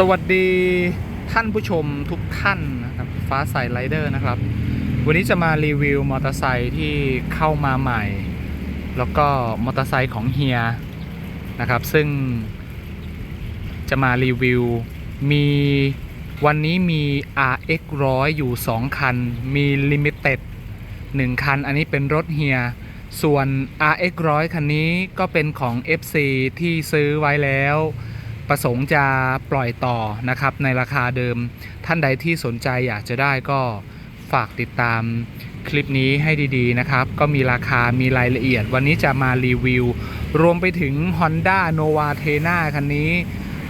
สวัสดีท่านผู้ชมทุกท่านนะครับฟ้าใสไรเดอร์นะครับ วันนี้จะมารีวิวมอเตอร์ไซค์ที่เข้ามาใหม่ แล้วก็มอเตอร์ไซค์ของเฮียนะครับ ซึ่งจะมารีวิวมีวันนี้มี RX 100 อยู่ 2 คัน มี Limited 1 คัน อันนี้เป็นรถเฮีย ส่วน RX 100 คันนี้ก็เป็นของ FC ที่ซื้อไว้แล้ว ประสงค์จะปล่อยต่อนะครับในราคาเดิม ท่านใดที่สนใจอยากจะได้ก็ฝากติดตามคลิปนี้ให้ดีๆนะครับ ก็มีราคามีรายละเอียด วันนี้จะมารีวิว รวมไปถึง Honda Nova t e n a คันนี้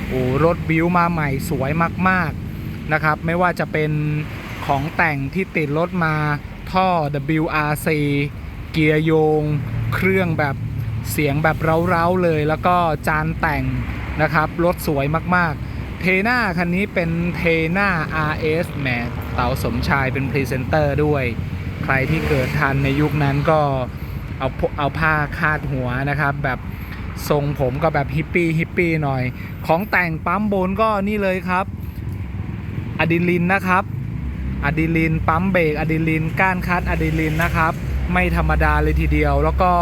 โอ้รถบิวมาใหม่สวยมากๆนะครับ ไม่ว่าจะเป็นของแต่งที่ติดรถมาท่อ WRC เกียร์โยง เครื่องแบบเสียงแบบเร้าๆเลย แล้วก็จานแต่ง นะครับ รถสวยมากๆ เทน่าคันนี้เป็นเทน่า RS แหมเต๋าสมชายเป็นพรีเซนเตอร์ด้วย ใครที่เกิดทันในยุคนั้นก็เอาเอาผ้าคาดหัวนะครับ แบบทรงผมก็แบบฮิปปี้ฮิปปี้หน่อย ของแต่งปั๊มบนก็นี่เลยครับอะดิลินนะครับอะดิลินปั๊มเบรกอะดิลินก้านคัดอะดิลินนะครับ ไม่ธรรมดาเลยทีเดียว แล้วก็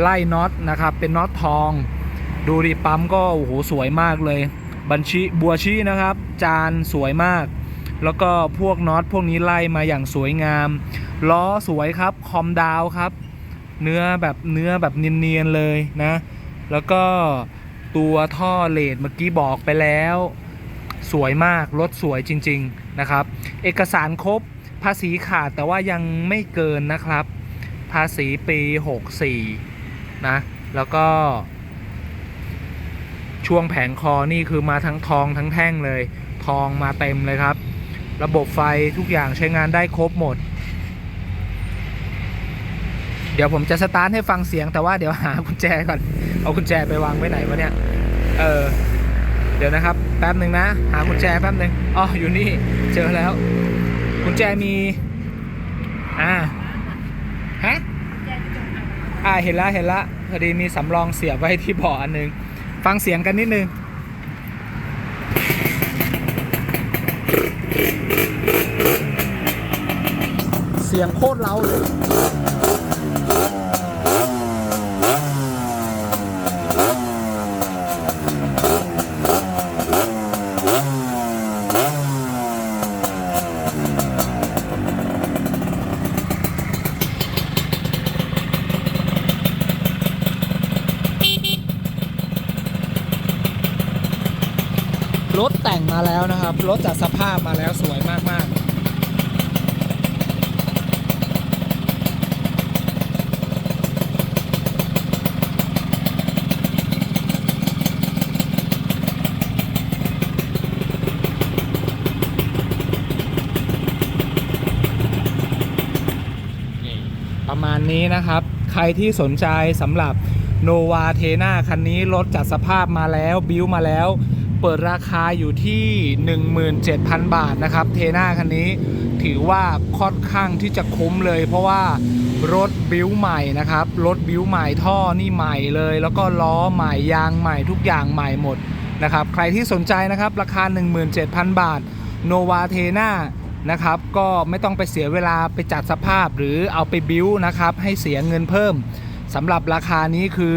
ไล่น็อตนะครับ เป็นน็อตทอง ดูดิปั๊มก็โอ้โหสวยมากเลย บัญชีบัวชีนะครับ จานสวยมาก แล้วก็พวกน็อตพวกนี้ไล่มาอย่างสวยงามล้อสวยครับคอมดาวครับ เนื้อแบบเนื้อแบบเนียนๆเลยนะ แล้วก็ตัวท่อเลดเมื่อกี้บอกไปแล้ว สวยมากรถสวยจริง ๆนะครับ เอกสารครบภาษีขาดแต่ว่ายังไม่เกินนะครับ ภาษีปี 64 นะ แล้วก็ ช่วงแผงคอนี่คือมาทั้งทองทั้งแท่งเลย ทองมาเต็มเลยครับ ระบบไฟทุกอย่างใช้งานได้ครบหมด เดี๋ยวผมจะสตาร์ทให้ฟังเสียงแต่ว่าเดี๋ยวหากุญแจก่อน เอากุญแจไปวางไว้ไหนวะเนี่ย เออ เดี๋ยวนะครับ แป๊บหนึ่งนะ หากุญแจแป๊บหนึ่งอ๋ออยู่นี่ เจอแล้ว กุญแจมี อ่า ฮะ อ่า เห็นล้วเห็นล้วพอดีมีสำรองเสียบไว้ที่บาะอันหนึง ฟังเสียงกันนิดนึงเสียงโคตรเล้าเลยอถแต่ง มาแล้วนะครับ รถจัดสภาพมาแล้วสวยมาก ๆประมาณนี้นะครับ ใครที่สนใจสำหรับโนวาเทนาคันนี้รถจัดสภาพมาแล้ว บิวมาแล้ว เปิดราคาอยู่ที่ 17,000 บาทนะครับเทนาคันนี้ถือว่าค่อนข้างที่จะคุ้มเลย เพราะว่ารถบิ้วใหม่นะครับรถบิ้วใหม่ท่อนี่ใหม่เลย แล้วก็ล้อใหม่ยางใหม่ทุกอย่างใหม่หมดนะครับใครที่สนใจนะครับราคา 17,000 บาทโนวาเทนานะครับก็ไม่ต้องไปเสียเวลาไปจัดสภาพหรือเอาไปบิ้วนะครับให้เสียเงินเพิ่มสำหรับราคานี้คือ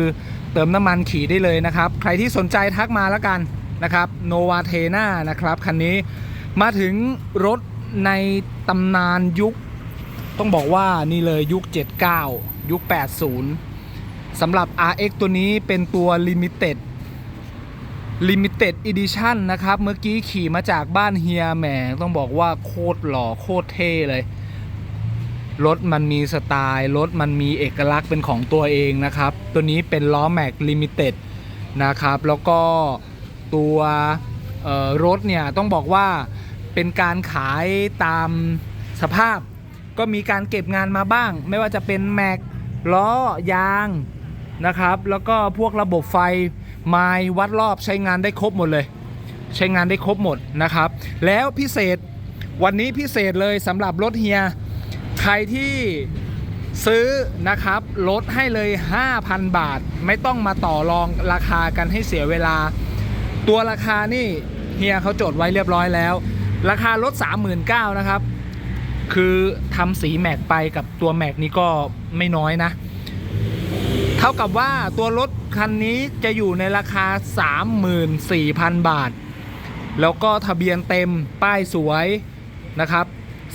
เติมน้ำมันขี่ได้เลยนะครับ ใครที่สนใจทักมาแล้วกัน นะครับโนวาเทนานะครับคันนี้มาถึงรถในตำนานยุค ต้องบอกว่านี่เลยยุค 79 ยุค 80สำหรับ RX ตัวนี้เป็นตัว Limited Limited Edition นะครับ เมื่อกี้ขี่มาจากบ้านเฮียแหมต้องบอกว่าโคตรหล่อโคตรเท่เลย รถมันมีสไตล์ รถมันมีเอกลักษณ์เป็นของตัวเองนะครับ ตัวนี้เป็นล้อแม็กลิมิเต็ดนะครับ แล้วก็ ตัวรถเนี่ยต้องบอกว่าเป็นการขายตามสภาพ ก็มีการเก็บงานมาบ้าง ไม่ว่าจะเป็นแม็กล้อยางนะครับ แล้วก็พวกระบบไฟไม้วัดรอบใช้งานได้ครบหมดเลย ใช้งานได้ครบหมดนะครับ แล้วพิเศษวันนี้พิเศษเลยสำหรับรถเฮีย ใครที่ซื้อนะครับลดให้เลย 5,000 บาท ไม่ต้องมาต่อรองราคากันให้เสียเวลา ตัวราคานี่เฮียเขาจดไว้เรียบร้อยแล้ว ราคารถ39,000นะครับ คือทำสีแม็กไปกับตัวแม็กนี้ก็ไม่น้อยนะ เท่ากับว่าตัวรถคันนี้จะอยู่ในราคา 34,000 บาท แล้วก็ทะเบียนเต็มป้ายสวยนะครับ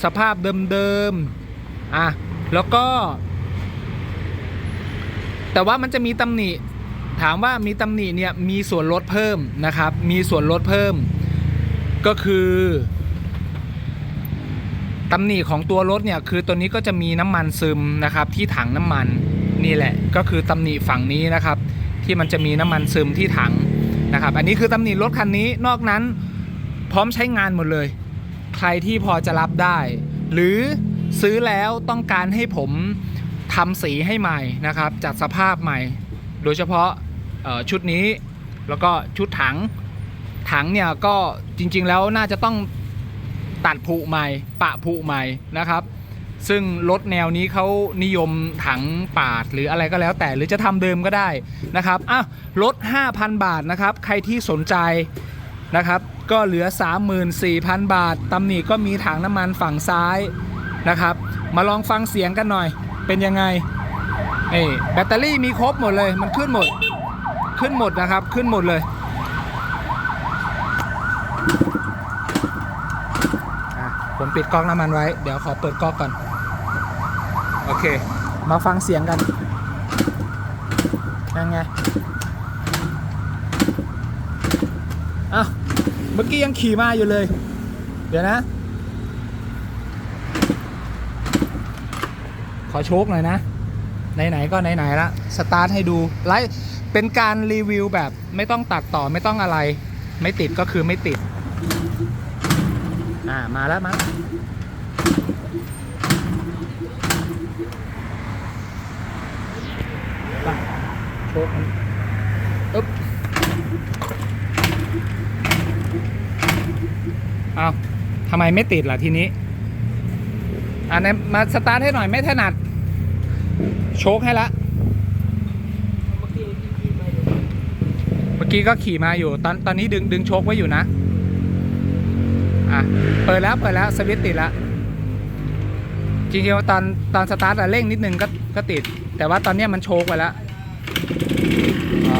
สภาพเดิมๆอะแล้วก็ แต่ว่ามันจะมีตำหนิ ถามว่ามีตำหนิเนี่ยมีส่วนลดเพิ่มนะครับ มีส่วนลดเพิ่ม ก็คือตำหนิของตัวรถเนี่ยคือตัวนี้ก็จะมีน้ำมันซึมนะครับที่ถังน้ำมันนี่แหละ ก็คือตำหนิฝั่งนี้นะครับ ที่มันจะมีน้ำมันซึมที่ถังนะครับ อันนี้คือตำหนิรถคันนี้นอกนั้นพร้อมใช้งานหมดเลย ใครที่พอจะรับได้ หรือซื้อแล้วต้องการให้ผมทำสีให้ใหม่นะครับ จัดสภาพใหม่ โดยเฉพาะ ชุดนี้แล้วก็ชุดถังถังเนี่ยก็จริงๆแล้วน่าจะต้องตัดผุใหม่ ปะผุใหม่นะครับ ซึ่งรถแนวนี้เขานิยมถังปาดหรืออะไรก็แล้วแต่หรือจะทำเดิมก็ได้นะครับอะลด 5,000 บาทนะครับ ใครที่สนใจนะครับ ก็เหลือ 34,000 บาทตำหนิก็มีถังน้ำมันฝั่งซ้ายนะครับ มาลองฟังเสียงกันหน่อยเป็นยังไงนี่แบตเตอรี่มีครบหมดเลยมันขึ้นหมด ขึ้นหมดนะครับ ขึ้นหมดเลยผมปิดก๊อกน้ำมันไว้ เดี๋ยวขอเปิดก๊อกก่อน โอเค มาฟังเสียงกันยังไงอ้าวเมื่อกี้ยังขี่มาอยู่เลย เดี๋ยวนะ ขอโชคหน่อยนะ ไหนๆก็ไหนๆละ สตาร์ทให้ดูไลฟ์ เป็นการรีวิวแบบไม่ต้องตัดต่อไม่ต้องอะไร ไม่ติดก็คือไม่ติด อ่ามาแล้วมั้งโชคอึ๊บเอาทำไมไม่ติดล่ะทีนี้อ่าไหนมาสตาร์ทให้หน่อยไม่ถนัด โชคให้ละ เมื่อ กี้ก็ขี่มาอยู่ ตอนตอนนี้ดึงดึงโชคไว้อยู่นะ อะ เปิดแล้วเปิดแล้วสวิตติดแล้วจริงๆตอนตอนสตาร์ทอะเร่งนิดนึงก็ก็ติด แต่ว่าตอนนี้มันโชคไปแล้วอ๋อ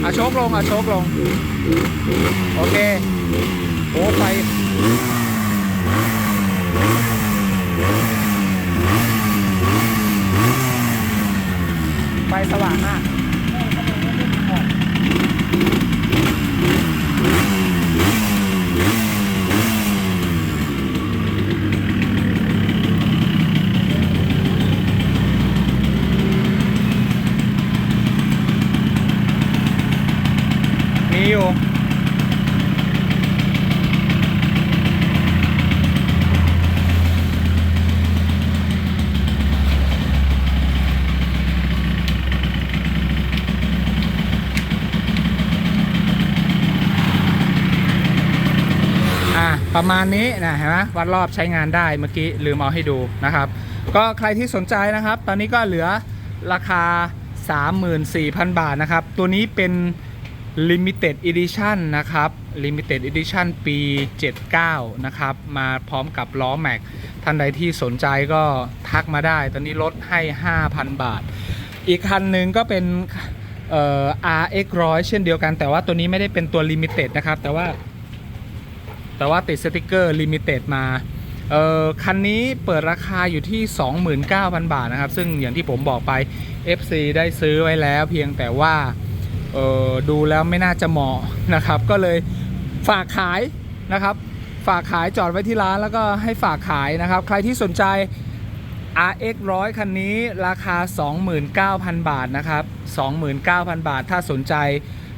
เอาโชคลงเอาโชคลง โอเคโอ้ไฟไฟสว่างมาก มีอยู่ อะ ประมาณนี้นะเห็นไหมวัดรอบใช้งานได้เมื่อกี้ลืมเอาให้ดูนะครับ ก็ใครที่สนใจนะครับ ตอนนี้ก็เหลือราคา 34,000 บาทนะครับ ตัวนี้เป็น Limited Edition นะครับ Limited Edition ปี 79 นะครับ มาพร้อมกับล้อแม็ก ท่านใดที่สนใจก็ทักมาได้ ตอนนี้ลดให้ 5,000 บาท อีกคันหนึ่งก็เป็น RX 100 เช่นเดียวกัน แต่ว่าตัวนี้ไม่ได้เป็นตัว Limited นะครับ แต่ว่า แต่ว่าติดสติกเกอร์ลิมิเต็ดมาเอ่อคันนี้เปิดราคาอยู่ที่ 29,000 บาทนะครับ ซึ่งอย่างที่ผมบอกไป FC ได้ซื้อไว้แล้วเพียงแต่ว่าเอ่อดูแล้วไม่น่าจะเหมาะนะครับ ก็เลยฝากขายนะครับ ฝากขายจอดไว้ที่ร้านแล้วก็ให้ฝากขายนะครับ ใครที่สนใจ RX 100 คันนี้ราคา 29,000 บาทนะครับ 29,000 บาท ถ้าสนใจ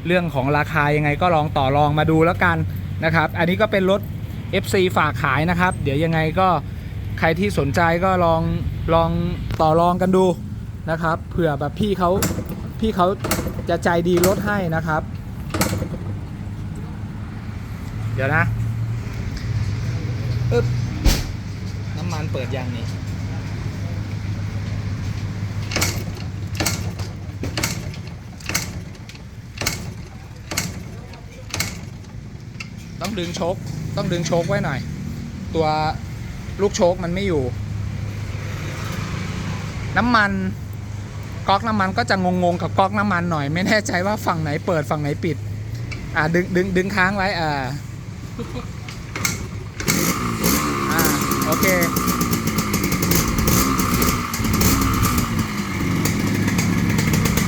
เรื่องของราคายังไงก็ลองต่อรองมาดูแล้วกัน นะครับ อันนี้ก็เป็นรถ FC ฝากขายนะครับ เดี๋ยวยังไงก็ใครที่สนใจก็ลองลองต่อรองกันดูนะครับ เผื่อแบบพี่เขาพี่เขาจะใจดีลดให้นะครับ เดี๋ยวนะอึ๊บน้ำมันเปิดยังนี่ ต้องดึงโชคต้องดึงโชคไว้หน่อย ตัวลูกโชคมันไม่อยู่ น้ำมันก๊อกน้ำมันก็จะงงๆกับก๊อกน้ำมันหน่อย ไม่แน่ใจว่าฝั่งไหนเปิดฝั่งไหนปิด อ่าดึงดึงดึงค้างไว้อ่าอ่าโอเค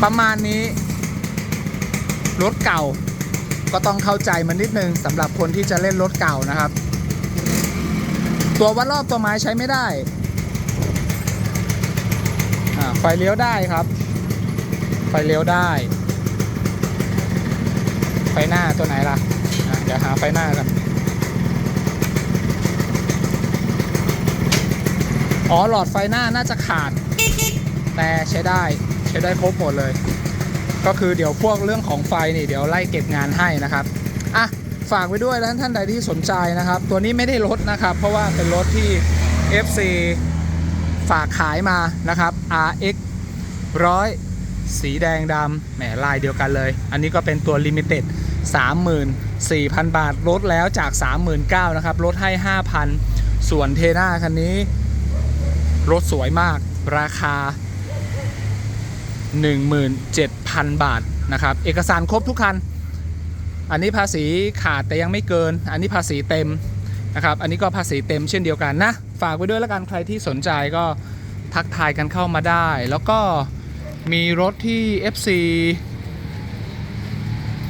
ประมาณนี้ รถเก่า ก็ต้องเข้าใจมันนิดนึงสำหรับคนที่จะเล่นรถเก่านะครับ ตัววัดรอบตัวไม้ใช้ไม่ได้ไฟเลี้ยวได้ครับ ไฟเลี้ยวได้ ไฟหน้าตัวไหนล่ะอะเดี๋ยวหาไฟหน้ากันอ๋อหลอดไฟหน้าน่าจะขาด แต่ใช้ได้ ใช้ได้ครบหมดเลย ก็คือเดี๋ยวพวกเรื่องของไฟนี่เดี๋ยวไล่เก็บงานให้นะครับอะฝากไว้ด้วยแล้วท่านใดที่สนใจนะครับ ตัวนี้ไม่ได้ลดนะครับ เพราะว่าเป็นรถที่ FC ฝากขายมานะครับ RX ร้อยสีแดงดำแหมลายเดียวกันเลย อันนี้ก็เป็นตัว Limited 34,000 บาทลดแล้วจาก 39,000นะครับลดให้ 5,000 ส่วนเทน่าคันนี้รถสวยมากราคา 17,000 บาทนะครับ เอกสารครบทุกคัน อันนี้ภาษีขาดแต่ยังไม่เกิน อันนี้ภาษีเต็มนะครับ อันนี้ก็ภาษีเต็มเช่นเดียวกันนะ ฝากไว้ด้วยแล้วกันใครที่สนใจก็ทักทายกันเข้ามาได้ แล้วก็มีรถที่ FC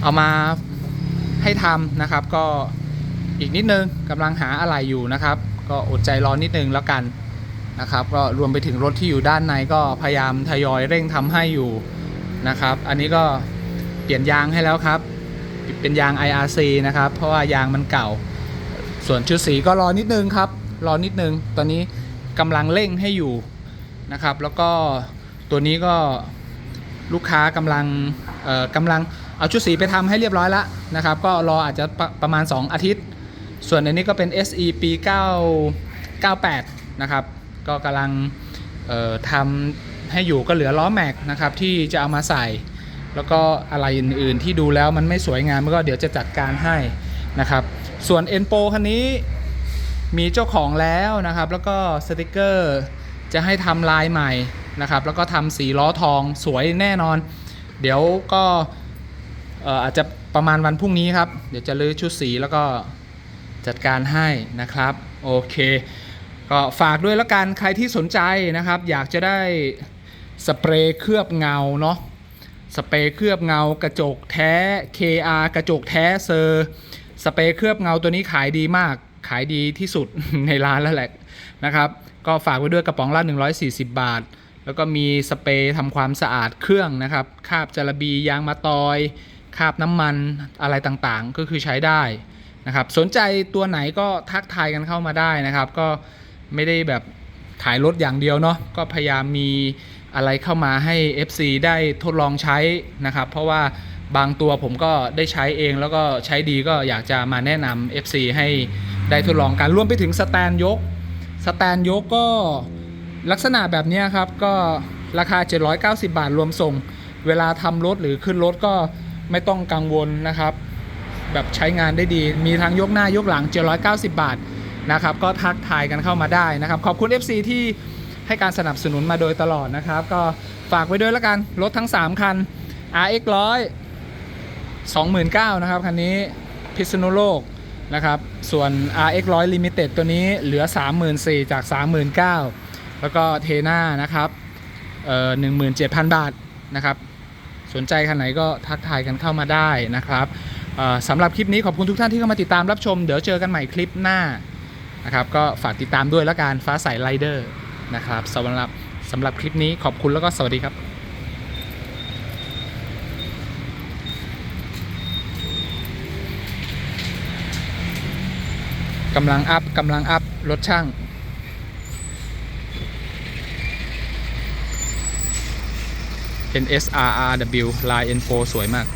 เอามาให้ทำนะครับ ก็อีกนิดนึงกำลังหาอะไรอยู่นะครับ ก็อดใจรอนิดนึงแล้วกัน นะครับ ก็รวมไปถึงรถที่อยู่ด้านในก็พยายามทยอยเร่งทำให้อยู่นะครับ อันนี้ก็เปลี่ยนยางให้แล้วครับ เป็นยาง IRC นะครับ เพราะว่ายางมันเก่า ส่วนชุดสีก็รอนิดนึงครับ รอนิดนึง ตอนนี้กำลังเร่งให้อยู่นะครับ แล้วก็ตัวนี้ก็ลูกค้ากำลังเออกำลังเอาชุดสีไปทำให้เรียบร้อยแล้วนะครับ ก็รออาจจะประประมาณ 2 อาทิตย์ ส่วนอันนี้ก็เป็น SE ปี 9 98 นะครับ ก็กำลังทำให้อยู่ก็เหลือล้อแม็กนะครับที่จะเอามาใส่ แล้วก็อะไรอื่นๆที่ดูแล้วมันไม่สวยงามก็เดี๋ยวจะจัดการให้นะครับส่วน e n p o คันนี้มีเจ้าของแล้วนะครับ แล้วก็สติกเกอร์จะให้ทำลายใหม่นะครับ แล้วก็ทำสีล้อทองสวยแน่นอน เดี๋ยวก็เอ่ออาจจะประมาณวันพรุ่งนี้ครับ เดี๋ยวจะลื้อชุดสีแล้วก็จัดการให้นะครับ โอเค ก็ฝากด้วยแล้วกันใครที่สนใจนะครับ อยากจะได้สเปรย์เคลือบเงาเนาะสเปรย์เคลือบเงากระจกแท้ KR กระจกแท้เซอร์สเปรย์เคลือบเงาตัวนี้ขายดีมากขายดีที่สุดในร้านแล้วแหละนะครับ ก็ฝากไว้ด้วยกระป๋องละ140 บาท แล้วก็มีสเปรย์ทำความสะอาดเครื่องนะครับคาบจาระบียางมะตอยคาบน้ำมันอะไรต่างๆ ก็คือใช้ได้นะครับ สนใจตัวไหนก็ทักทายกันเข้ามาได้นะครับ ก็ ไม่ได้แบบขายรถอย่างเดียวเนาะก็พยายามมีอะไรเข้ามาให้ FC ได้ทดลองใช้นะครับ เพราะว่าบางตัวผมก็ได้ใช้เองแล้วก็ใช้ดีก็อยากจะมาแนะนำ FC ให้ได้ทดลองกันรวมไปถึงสแตนยกสแตนยกก็ลักษณะแบบนี้ครับ ก็ราคา 790 บาทรวมส่ง เวลาทำรถหรือขึ้นรถก็ไม่ต้องกังวลนะครับ แบบใช้งานได้ดี มีทั้งยกหน้ายกหลัง 790 บาท นะครับ ก็ทักทายกันเข้ามาได้นะครับ ขอบคุณ FC ที่ให้การสนับสนุนมาโดยตลอดนะครับ ก็ฝากไว้ด้วยล้วกัน รถทั้ง 3 คัน RX 100 29,000นะครับ คันนี้พิษณุโลกนะครับ ส่วน RX 100 Limited ตัวนี้เหลือ 34,000จาก 39,000 แล้วก็เทน่านะครับเอ่อ17,000 บาทนะครับ สนใจคันไหนก็ทักทายกันเข้ามาได้นะครับเออสำหรับคลิปนี้ขอบคุณทุกท่านที่เข้ามาติดตามรับชม เดี๋ยวเจอกันใหม่คลิปหน้า นะครับก็ฝากติดตามด้วยแล้วกันฟ้าใสไรเดอร์นะครับสำหรับสำหรับคลิปนี้ขอบคุณแล้วก็สวัสดีครับกำลังอัพกำลังอัพรถช่างเป็น SRRW Line N4 สวยมาก